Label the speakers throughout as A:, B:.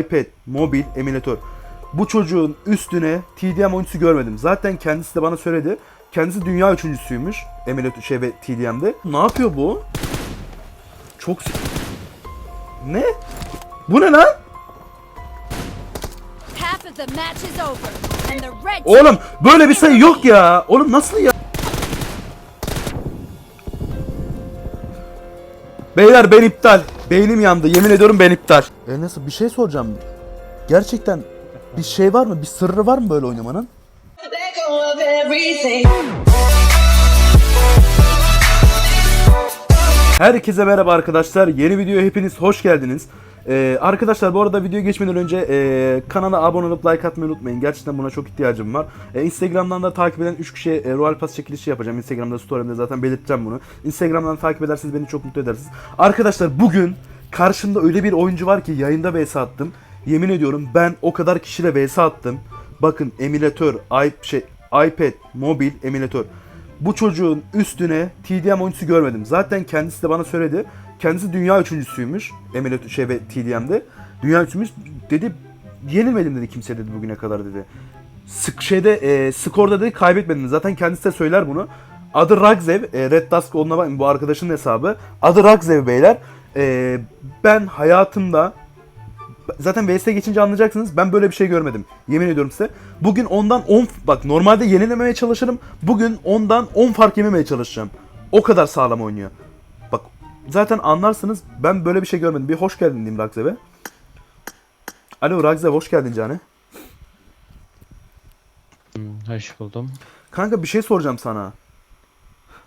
A: iPad, mobil, emülatör. Bu çocuğun üstüne TDM oyuncusu görmedim. Zaten kendisi de bana söyledi. Kendisi dünya üçüncüsüymüş. Emülatör şey ve TDM'de. Ne yapıyor bu? Çok Ne? Bu ne lan? Oğlum böyle bir sayı yok ya. Oğlum nasıl ya? Beyler ben iptal. Beynim yandı. Yemin ediyorum ben iptal. E nasıl bir şey soracağım. Gerçekten bir şey var mı? Bir sırrı var mı böyle oynamanın? Herkese merhaba arkadaşlar. Yeni videoya hepiniz hoş geldiniz. Ee, arkadaşlar bu arada videoya geçmeden önce e, kanala abone olup like atmayı unutmayın. Gerçekten buna çok ihtiyacım var. E, Instagram'dan da takip eden 3 kişiye e, Royal Pass çekilişi yapacağım. Instagram'da story'imde zaten belirteceğim bunu. Instagram'dan takip ederseniz beni çok mutlu edersiniz. Arkadaşlar bugün karşımda öyle bir oyuncu var ki yayında vs attım. Yemin ediyorum ben o kadar kişiyle vs attım. Bakın emülatör, şey, iPad, mobil, emülatör. Bu çocuğun üstüne TDM oyuncusu görmedim. Zaten kendisi de bana söyledi. Kendisi dünya üçüncüsüymüş. Emülatör şey ve TDM'de. Dünya üçüncüsü dedi. Yenilmedim dedi kimse dedi bugüne kadar dedi. Sık şeyde e, skorda dedi kaybetmedim. Zaten kendisi de söyler bunu. Adı Ragzev. E, Red Dusk onunla bakın bu arkadaşının hesabı. Adı Ragzev beyler. E, ben hayatımda Zaten VS geçince anlayacaksınız. Ben böyle bir şey görmedim. Yemin ediyorum size. Bugün ondan 10 bak normalde yenilememeye çalışırım. Bugün ondan 10 fark yememeye çalışacağım. O kadar sağlam oynuyor. Zaten anlarsınız. Ben böyle bir şey görmedim. Bir hoş geldin diyeyim Ragzev'e. Alo Ragzev hoş geldin Cane.
B: Hmm, Hoş buldum.
A: Kanka bir şey soracağım sana.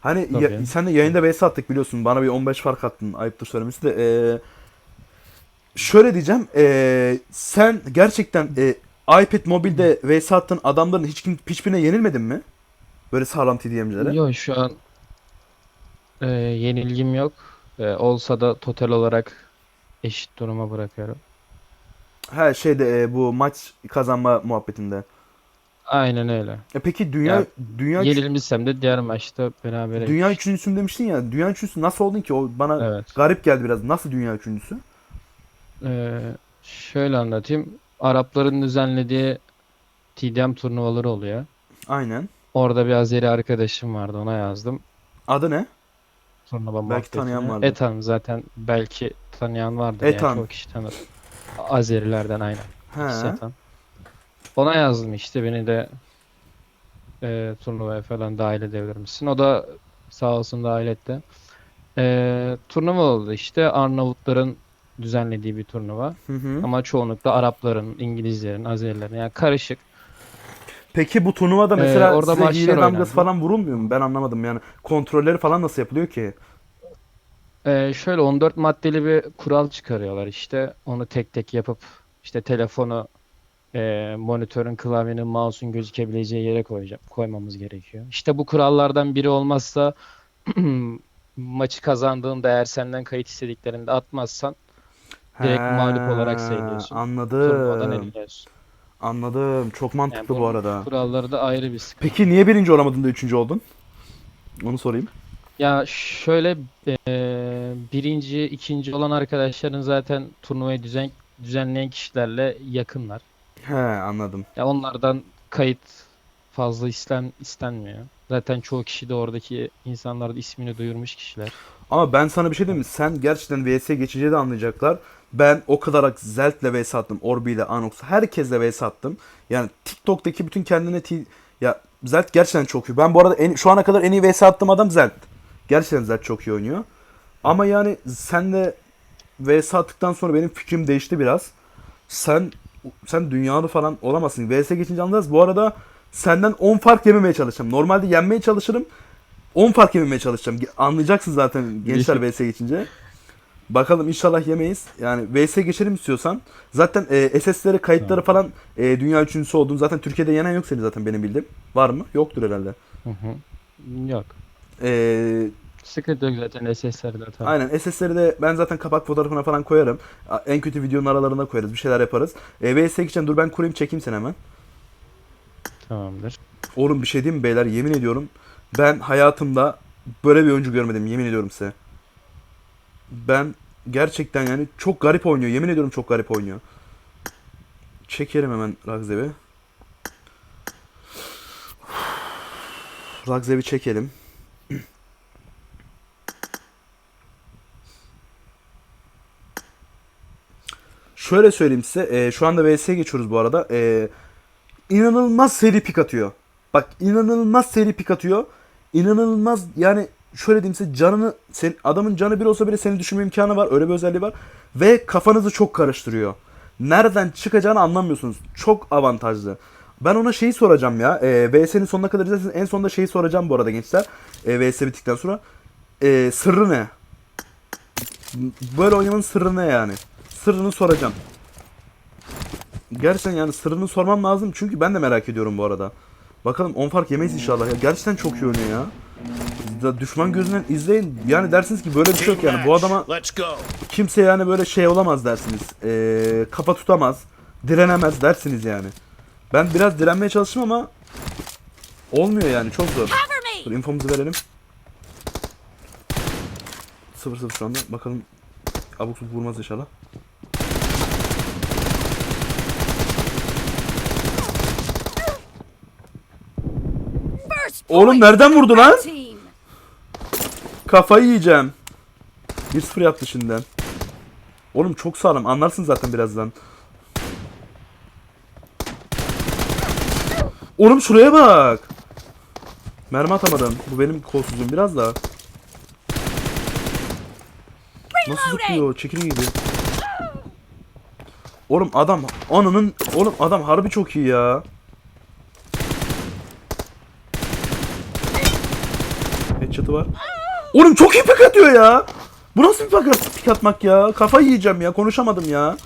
A: Hani ya, sen de yayında vs attık biliyorsun. Bana bir 15 fark attın. Ayıptır söylemesi de. Ee, şöyle diyeceğim. ee, sen gerçekten ee, iPad mobilde vs attığın adamların hiç kim, hiçbirine yenilmedin mi? Böyle sağlam TDM'cilere.
B: Yok şu an e, yenilgim yok. E, olsa da total olarak eşit duruma bırakıyorum.
A: Ha şeyde ee, bu maç kazanma muhabbetinde.
B: Aynen öyle.
A: E peki dünya
B: Ya,
A: dünya
B: Yenilmişsem de diğer maçta beraber
A: dünya üçüncüsün demiştin ya. Dünya üçüncüsü nasıl oldun ki? O bana
B: Evet.
A: garip geldi biraz. Nasıl dünya üçüncüsü?
B: E, şöyle anlatayım. Arapların düzenlediği TDM turnuvaları oluyor.
A: Aynen.
B: Orada bir Azeri arkadaşım vardı ona yazdım.
A: Adı ne?
B: Turnuva
A: Belki tanıyan vardır.
B: Etan zaten belki tanıyan vardır yani
A: Etan.
B: çok kişi tanır. Azerilerden aynen.
A: He.
B: Satan. Ona yazdım işte beni de e, turnuvaya falan dahil edebilir misin? O da sağ olsun dahil etti. E, turnuva oldu işte Arnavutların düzenlediği bir turnuva.
A: Hı hı.
B: Ama çoğunlukla Arapların, İngilizlerin, Azerilerin yani karışık.
A: Peki bu turnuvada
B: Ee,
A: mesela
B: orada
A: size hile damgası
B: oynandı.
A: falan vurulmuyor mu? Ben anlamadım yani. Kontrolleri falan nasıl yapılıyor ki?
B: E, şöyle 14 maddeli bir kural çıkarıyorlar işte. Onu tek tek yapıp işte telefonu e, monitörün, klavyenin, mouse'un gözükebileceği yere koyacağım, koymamız gerekiyor. İşte bu kurallardan biri olmazsa maçı kazandığında eğer senden kayıt istediklerinde atmazsan Direkt mağlup olarak
A: He,
B: sayılıyorsun. turnuvadan
A: Anladım.
B: eleniyorsun.
A: Anladım. Çok mantıklı
B: Yani
A: bu
B: bunun
A: arada.
B: Kuralları da ayrı bir sıkıntı.
A: Peki niye birinci olamadın da üçüncü oldun? Onu sorayım.
B: Ya şöyle e, birinci, ikinci olan arkadaşların zaten turnuvayı düzen düzenleyen kişilerle yakınlar.
A: He anladım.
B: Ya onlardan kayıt fazla isten istenmiyor. Zaten çoğu kişi de oradaki insanlar da ismini duyurmuş kişiler.
A: Ama ben sana bir şey diyeyim mi? Sen gerçekten VS geçince de anlayacaklar. Ben o kadar Zelt'le VS attım. Orbi ile Anox. Herkesle VS attım. Yani TikTok'taki bütün kendine t- ya Zelt gerçekten çok iyi. Ben bu arada en, şu ana kadar en iyi VS attığım adam Zelt. Gerçekten Zelt çok iyi oynuyor. Ama yani senle VS attıktan sonra benim fikrim değişti biraz. Sen sen dünyalı falan olamazsın. VS geçince anlarız. Bu arada senden 10 fark yememeye çalışacağım. Normalde yenmeye çalışırım. 10 fark yememeye çalışacağım. Anlayacaksın zaten gençler VS geçince. Bakalım inşallah yemeyiz. Yani VS geçelim istiyorsan. Zaten e, SS'leri kayıtları falan e, dünya üçüncüsü oldun. Zaten Türkiye'de yenen yok seni zaten benim bildiğim. Var mı? Yoktur herhalde.
B: Hı hı. Yok.
A: E,
B: Sıkıntı yok zaten SS'lerde tabii.
A: aynen SS'leri de ben zaten kapak fotoğrafına falan koyarım. En kötü videonun aralarına koyarız. Bir şeyler yaparız. E, VS geçeceğim. Dur ben kurayım çekeyim seni hemen.
B: Tamamdır.
A: Oğlum bir şey diyeyim mi beyler? Yemin ediyorum. Ben hayatımda böyle bir oyuncu görmedim. Yemin ediyorum size. Ben gerçekten yani çok garip oynuyor. Yemin ediyorum çok garip oynuyor. Çekerim hemen Ragzev'i. Ragzev'i çekelim. Şöyle söyleyeyim size. e, şu anda VS'ye geçiyoruz bu arada. E, inanılmaz seri pik atıyor. Bak inanılmaz seri pik atıyor. İnanılmaz yani şöyle diyeyim size canını sen, adamın canı bir olsa bile seni düşürme imkanı var. Öyle bir özelliği var. Ve kafanızı çok karıştırıyor. Nereden çıkacağını anlamıyorsunuz. Çok avantajlı. Ben ona şeyi soracağım ya. E, VS'nin sonuna kadar izlerseniz en sonunda şeyi soracağım bu arada gençler. E, VS bittikten sonra. E, sırrı ne? Böyle oynamanın sırrı ne yani? Sırrını soracağım. Gerçekten yani sırrını sormam lazım çünkü ben de merak ediyorum bu arada. Bakalım 10 fark yemeyiz inşallah ya. Gerçekten çok iyi oynuyor ya. Da düşman gözünden izleyin. Yani dersiniz ki böyle bir şey yok yani. Bu adama kimse yani böyle şey olamaz dersiniz. Ee, kafa tutamaz. Direnemez dersiniz yani. Ben biraz direnmeye çalıştım ama olmuyor yani çok zor. Dur infomuzu verelim. 0-0 şu anda. Bakalım abuk subuk vurmaz inşallah. Oğlum nereden vurdu lan? Kafayı yiyeceğim. 1-0 yaptı şimdiden. Oğlum çok sağlam. Anlarsın zaten birazdan. Oğlum şuraya bak. Mermi atamadım. Bu benim kolsuzluğum biraz da. Nasıl zıplıyor? Çekirge gibi. Oğlum adam ananın oğlum adam harbi çok iyi ya. Headshot'ı var. Oğlum çok iyi pik atıyor ya. Bu nasıl bir pik, pik atmak ya? Kafayı yiyeceğim ya. Konuşamadım ya.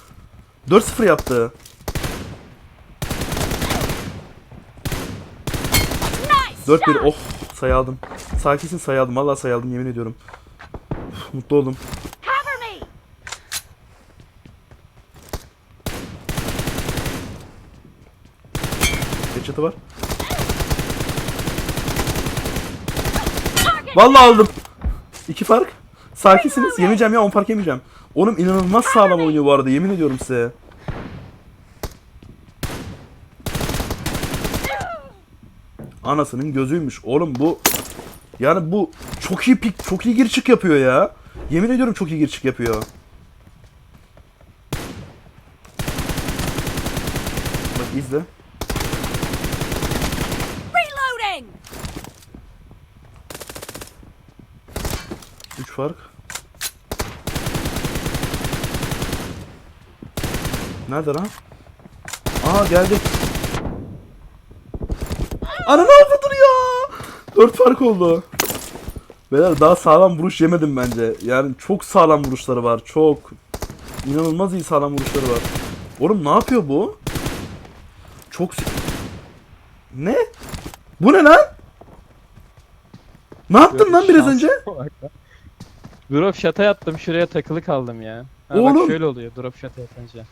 A: 4-0 yaptı.
C: Nice
A: 4-1. Oh sayı aldım. Sakinsin sayı aldım. Vallahi sayı yemin ediyorum. Uf, mutlu oldum. Headshot'ı var. Vallahi aldım. İki fark. Sakinsiniz. Yemeyeceğim ya 10 fark yemeyeceğim. Oğlum inanılmaz sağlam oynuyor bu arada yemin ediyorum size. Anasının gözüymüş. Oğlum bu yani bu çok iyi pik, çok iyi gir çık yapıyor ya. Yemin ediyorum çok iyi gir çık yapıyor. Bak izle.
C: Reloading!
A: 3 fark. Nerede lan? Aa geldi. Ananı avradır ya. 4 fark oldu. Beyler daha sağlam vuruş yemedim bence. Yani çok sağlam vuruşları var. Çok. İnanılmaz iyi sağlam vuruşları var. Oğlum ne yapıyor bu? Çok... Ne? Bu ne lan? Ne yaptın lan biraz önce?
B: Drop shot'a yattım şuraya takılı kaldım ya. Ha,
A: Oğlum.
B: Bak şöyle oluyor drop shot'a yatınca.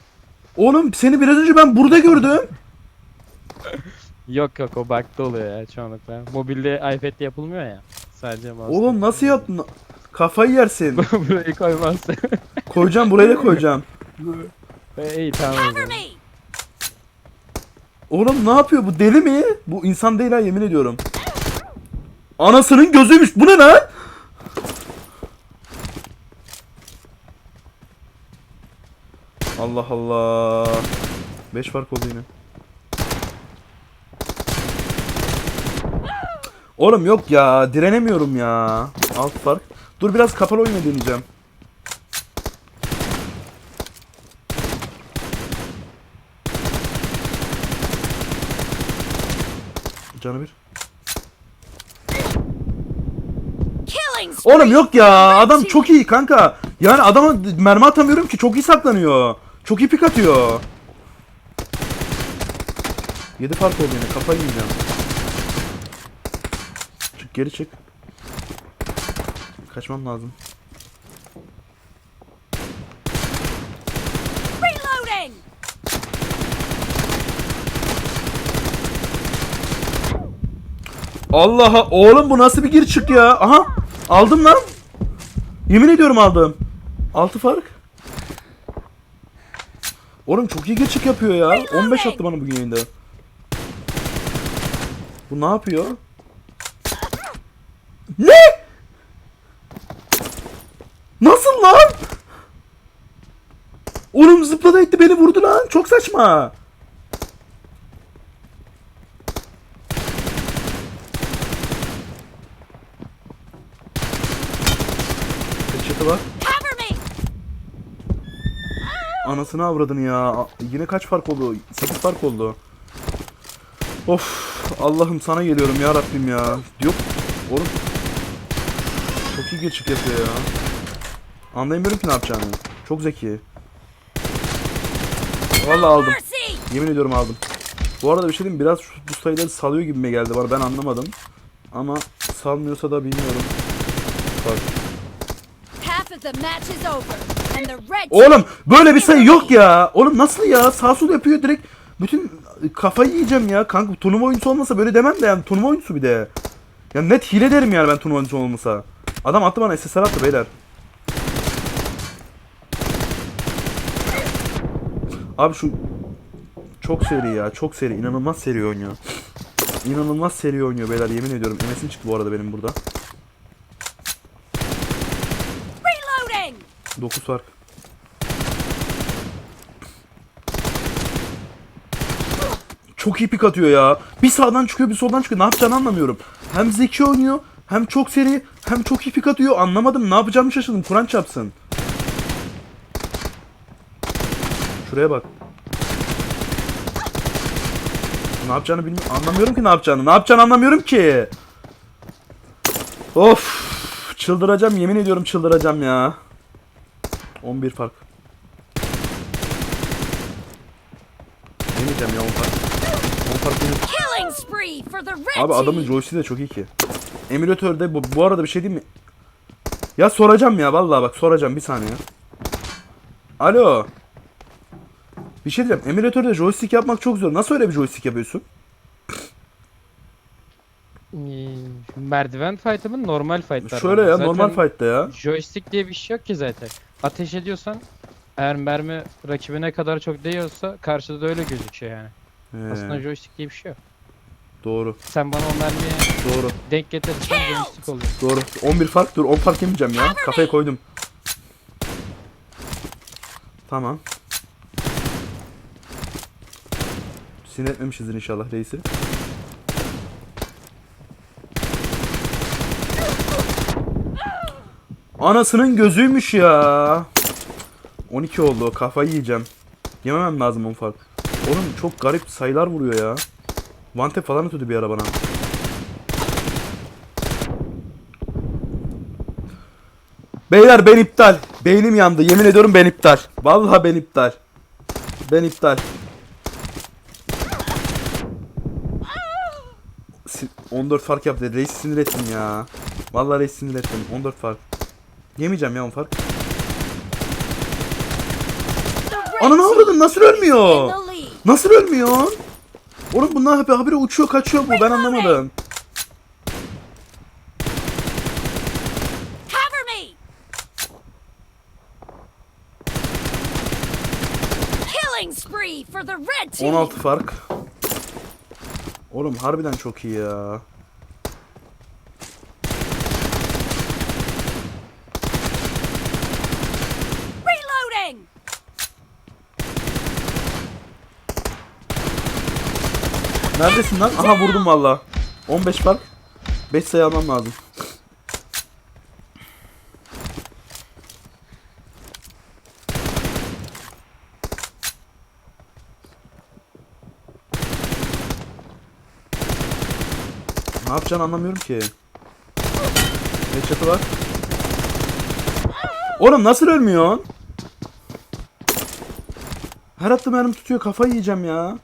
A: Oğlum seni biraz önce ben burada gördüm.
B: Yok yok o bug'da oluyor ya çoğunlukla. Mobilde iPad'de yapılmıyor ya. Sadece mouse.
A: Oğlum nasıl yaptın? Kafayı yersin.
B: Burayı koymazsa.
A: Koyacağım buraya da koyacağım.
B: E, İyi tamam. o
C: Cover
B: zaman.
C: me!
A: Oğlum ne yapıyor bu deli mi? Bu insan değil ha yemin ediyorum. Anasının gözüymüş. Bu ne lan? Allah Allah. 5 fark oldu yine. Oğlum yok ya. Direnemiyorum ya. 6 fark. Dur biraz kapalı oyuna deneyeceğim. Canı bir. Oğlum yok ya adam çok iyi kanka. Yani adama mermi atamıyorum ki çok iyi saklanıyor. Çok iyi pik atıyor. 7 fark oldu yine kafayı yiyeceğim. Çık geri çık. Kaçmam lazım.
C: Reloading!
A: Allah'a oğlum bu nasıl bir gir çık ya? Aha aldım lan. Yemin ediyorum aldım. 6 fark. Oğlum çok iyi geçik yapıyor ya. 15 attı bana bugün yayında. Bu ne yapıyor? Ne? Nasıl lan? Oğlum zıpladı etti beni vurdu lan. Çok saçma. Headshot'ı var.
C: Cover me!
A: Anasını avradını ya. Yine kaç fark oldu? 8 fark oldu. Of Allah'ım sana geliyorum ya Rabbim ya. Yok oğlum. Çok iyi geçik yapıyor ya. Anlayamıyorum ki ne yapacağını. Çok zeki. Vallahi aldım. Yemin ediyorum aldım. Bu arada bir şey diyeyim mi? biraz bu sayıları salıyor gibime geldi bana ben anlamadım. Ama salmıyorsa da bilmiyorum. Bak.
C: Half of the match is over,
A: Oğlum böyle bir sayı yok ya. Oğlum nasıl ya? Sağ sol yapıyor direkt. Bütün kafayı yiyeceğim ya. Kanka turnuva oyuncusu olmasa böyle demem de yani turnuva oyuncusu bir de. Ya net hile derim yani ben turnuva oyuncusu olmasa. Adam attı bana SSR attı beyler. Abi şu çok seri ya. Çok seri. inanılmaz seri oynuyor. İnanılmaz seri oynuyor beyler yemin ediyorum. Emesim çıktı bu arada benim burada. 9 fark. Çok iyi pik atıyor ya. Bir sağdan çıkıyor bir soldan çıkıyor. Ne yapacağını anlamıyorum. Hem zeki oynuyor hem çok seri hem çok iyi pik atıyor. Anlamadım ne yapacağımı şaşırdım. Kur'an çarpsın. Şuraya bak. Ne yapacağını bilmiyorum. Anlamıyorum ki ne yapacağını. Ne yapacağını anlamıyorum ki. Of. Çıldıracağım yemin ediyorum çıldıracağım ya. 11 fark. Yemeyeceğim ya 10 fark. 10 fark benim.
C: Killing spree for the red
A: Abi adamın joystick'i de çok iyi ki. Emülatörde bu, bu arada bir şey diyeyim mi? Ya soracağım ya vallahi bak soracağım bir saniye. Alo. Bir şey diyeceğim. Emülatörde joystick yapmak çok zor. Nasıl öyle bir joystick yapıyorsun?
B: Ee, merdiven fight'ı mı normal fight'lar
A: Şöyle ya
B: Zaten
A: normal fight'ta ya.
B: Joystick diye bir şey yok ki zaten. Ateş ediyorsan eğer mermi rakibine kadar çok değiyorsa karşıda da öyle gözüküyor yani.
A: He,
B: Aslında joystick diye bir şey yok.
A: doğru.
B: Sen bana o mermiye
A: Doğru.
B: denk getirirsen joystick oluyor.
A: Doğru. 11 fark dur 10 fark yemeyeceğim ya. Kafaya koydum. Tamam. Sinir etmemişizdir inşallah reisi. Anasının gözüymüş ya. 12 oldu. Kafayı yiyeceğim. Yememem lazım 10 fark. Oğlum çok garip sayılar vuruyor ya. Vante falan atıyordu bir ara bana. Beyler ben iptal. Beynim yandı. Yemin ediyorum ben iptal. Vallahi ben iptal. Ben iptal. Si- 14 fark yaptı. Reis sinir ettim ya. Vallahi reis sinir ettim. 14 fark. Yemeyeceğim ya 10 fark.
C: The red
A: Ana ne
C: team
A: avradın nasıl ölmüyor? Nasıl ölmüyor? Oğlum bunlar hep habire uçuyor kaçıyor bu ben anlamadım.
C: Cover me! Killing spree for the red team!
A: 16 fark. Oğlum harbiden çok iyi ya. Neredesin lan? Aha vurdum valla. 15 fark. 5 sayı almam lazım. Ne yapacağını anlamıyorum ki. Headshot'ı var. Oğlum nasıl ölmüyorsun? Her attığım mermi tutuyor kafayı yiyeceğim ya.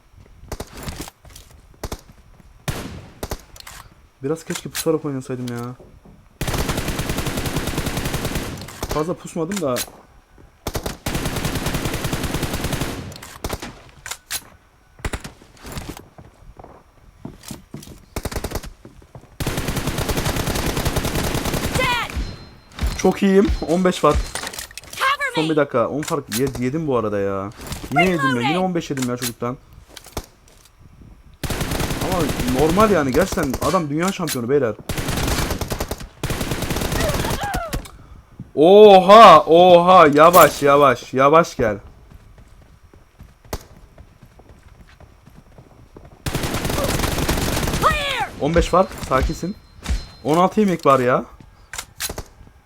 A: Biraz keşke pusarak oynasaydım ya. Fazla pusmadım da. Çok iyiyim. 15 fark. Son bir dakika. 10 fark ye- yedim bu arada ya. Yine yedim ya. Yine 15 yedim ya çocuktan. Normal yani gerçekten adam dünya şampiyonu beyler. Oha oha yavaş yavaş yavaş gel.
C: Clear!
A: 15 var sakinsin. 16 yemek var ya.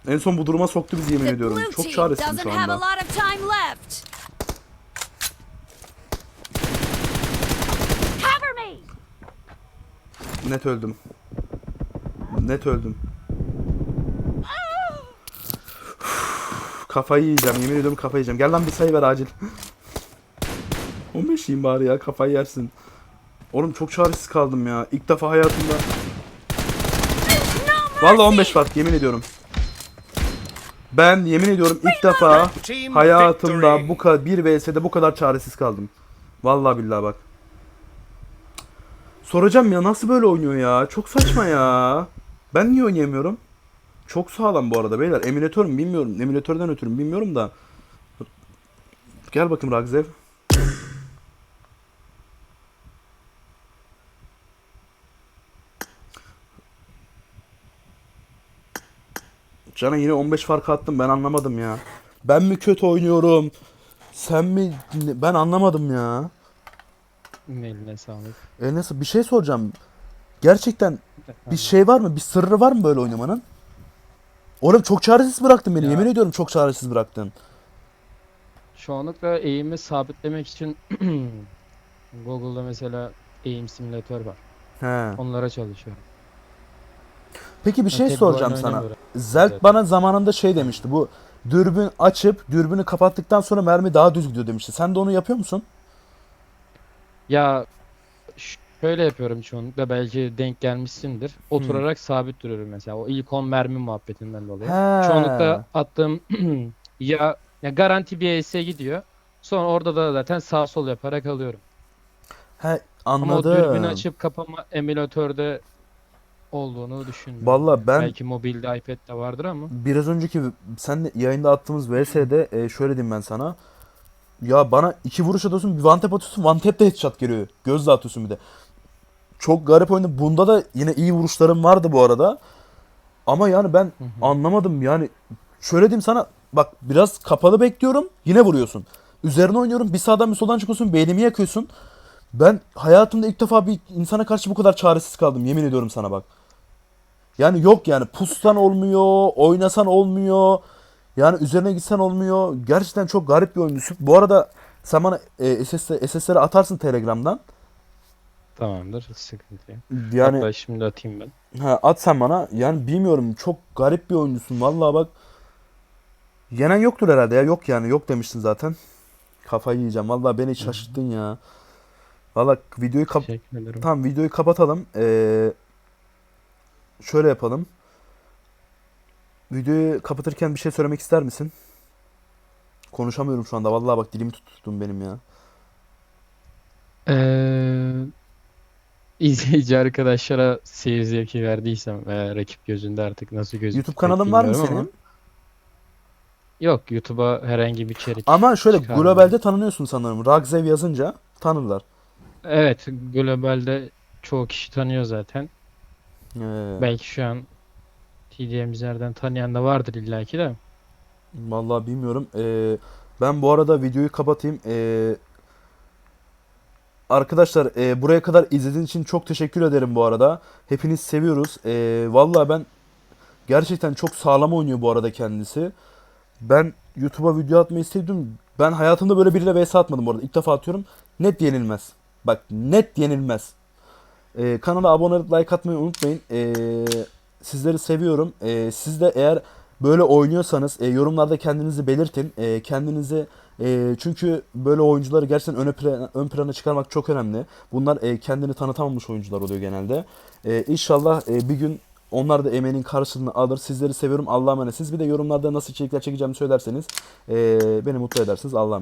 A: En son bu duruma soktu bizi yemin ediyorum. Çok çaresizim şu anda.
C: lot of time left. Cover me!
A: Net öldüm. Net öldüm. kafayı yiyeceğim yemin ediyorum kafayı yiyeceğim. Gel lan bir sayı ver acil. 15 yiyeyim bari ya kafayı yersin. Oğlum çok çaresiz kaldım ya. İlk defa hayatımda. Vallahi 15 var yemin ediyorum. Ben yemin ediyorum ilk defa hayatımda bu kadar bir vs'de bu kadar çaresiz kaldım. Vallahi billahi bak. Soracağım ya nasıl böyle oynuyor ya? Çok saçma ya. Ben niye oynayamıyorum? Çok sağlam bu arada beyler. Emülatör mü bilmiyorum. Emülatörden ötürü mü bilmiyorum da. Gel bakayım Ragzev. Cana yine 15 fark attım ben anlamadım ya. Ben mi kötü oynuyorum? Sen mi? Ben anlamadım ya.
B: Eline sağlık.
A: E nasıl bir şey soracağım. Gerçekten bir şey var mı? Bir sırrı var mı böyle oynamanın? Oğlum çok çaresiz bıraktın beni.
B: Ya.
A: Yemin ediyorum çok çaresiz bıraktın.
B: Çoğunlukla eğimi sabitlemek için Google'da mesela eğim simülatör var.
A: He.
B: Onlara çalışıyorum.
A: Peki bir şey
B: bu
A: soracağım sana. Zelt
B: Evet.
A: bana zamanında şey demişti. Bu dürbün açıp dürbünü kapattıktan sonra mermi daha düz gidiyor demişti. Sen de onu yapıyor musun?
B: Ya ş- şöyle yapıyorum çoğunlukla belki denk gelmişsindir. Oturarak sabit duruyorum mesela. O ilk 10 mermi muhabbetinden dolayı. Çoğunlukla attığım ya, ya garanti bir ES'e gidiyor. Sonra orada da zaten sağ sol yaparak alıyorum.
A: He
B: Ama o
A: anladım.
B: dürbünü açıp kapama emülatörde olduğunu düşünmüyorum.
A: Valla ben
B: Belki mobilde iPad'de vardır ama.
A: biraz önceki sen yayında attığımız VS'de e, şöyle diyeyim ben sana. Ya bana iki vuruş atıyorsun, bir one tap atıyorsun, one tap de headshot geliyor. Gözle atıyorsun bir de. Çok garip oyunda. Bunda da yine iyi vuruşlarım vardı bu arada. Ama yani ben
B: hı.
A: anlamadım yani. Şöyle diyeyim sana. Bak biraz kapalı bekliyorum. Yine vuruyorsun. Üzerine oynuyorum. Bir sağdan bir soldan çıkıyorsun. Beynimi yakıyorsun. Ben hayatımda ilk defa bir insana karşı bu kadar çaresiz kaldım. Yemin ediyorum sana bak. Yani yok yani pussan olmuyor, oynasan olmuyor. Yani üzerine gitsen olmuyor. Gerçekten çok garip bir oyun. Bu arada sen bana e, SS, SS'leri atarsın Telegram'dan.
B: Tamamdır. Sıkıntı yok.
A: Yani
B: Hatta şimdi atayım ben.
A: ha, at sen bana. Yani bilmiyorum çok garip bir oyuncusun. Vallahi bak. Yenen yoktur herhalde ya. Yok yani. Yok demiştin zaten. Kafayı yiyeceğim. Vallahi beni şaşırttın ya. Vallahi videoyu kap. Tamam videoyu kapatalım. Ee, şöyle yapalım. Videoyu kapatırken bir şey söylemek ister misin? Konuşamıyorum şu anda. Vallahi bak dilimi tuttun benim ya.
B: Ee, izleyici arkadaşlara seyir zevki verdiysem veya rakip gözünde artık nasıl gözükecek
A: YouTube kanalın var mı
B: ama-
A: senin?
B: Yok YouTube'a herhangi bir içerik
A: Ama şöyle
B: çıkarmıyorum.
A: globalde tanınıyorsun sanırım. Ragzev yazınca tanırlar.
B: Evet globalde çoğu kişi tanıyor zaten.
A: Ee,
B: Belki şu an TDM'cilerden tanıyan da vardır illaki de.
A: Vallahi bilmiyorum. Ee, ben bu arada videoyu kapatayım. Ee, arkadaşlar e, buraya kadar izlediğiniz için çok teşekkür ederim bu arada. Hepiniz seviyoruz. Ee, vallahi ben gerçekten çok sağlam oynuyor bu arada kendisi. Ben YouTube'a video atmayı sevdim. Ben hayatımda böyle biriyle vs atmadım bu arada. İlk defa atıyorum. Net yenilmez. Bak net yenilmez. Ee, kanala abone olup like atmayı unutmayın. Ee, sizleri seviyorum. Ee, siz de eğer böyle oynuyorsanız e, yorumlarda kendinizi belirtin. E, kendinizi e, çünkü böyle oyuncuları gerçekten ön plana, ön plana çıkarmak çok önemli. Bunlar e, kendini tanıtamamış oyuncular oluyor genelde. E, inşallah e, bir gün onlar da emeğinin karşılığını alır. Sizleri seviyorum. Allah'a emanetsiniz. Bir de yorumlarda nasıl içerikler çekeceğimi söylerseniz e, beni mutlu edersiniz. Allah'a emanet.